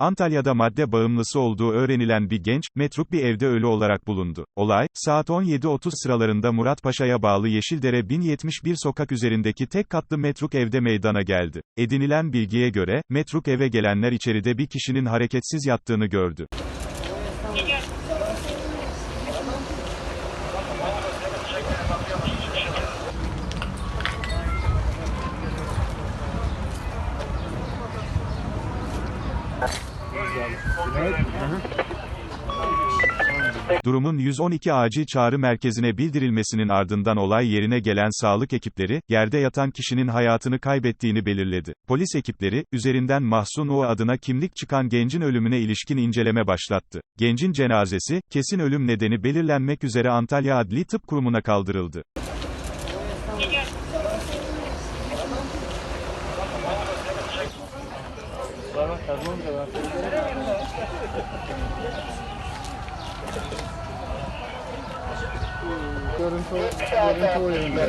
Antalya'da madde bağımlısı olduğu öğrenilen bir genç, metruk bir evde ölü olarak bulundu. Olay, saat 17.30 sıralarında Muratpaşa'ya bağlı Yeşildere 1071 sokak üzerindeki tek katlı metruk evde meydana geldi. Edinilen bilgiye göre, metruk eve gelenler içeride bir kişinin hareketsiz yattığını gördü. Durumun 112 acil çağrı merkezine bildirilmesinin ardından olay yerine gelen sağlık ekipleri, yerde yatan kişinin hayatını kaybettiğini belirledi. Polis ekipleri, üzerinden Mahsun O adına kimlik çıkan gencin ölümüne ilişkin inceleme başlattı. Gencin cenazesi, kesin ölüm nedeni belirlenmek üzere Antalya Adli Tıp Kurumu'na kaldırıldı. Görüntü, görüntü oyunu.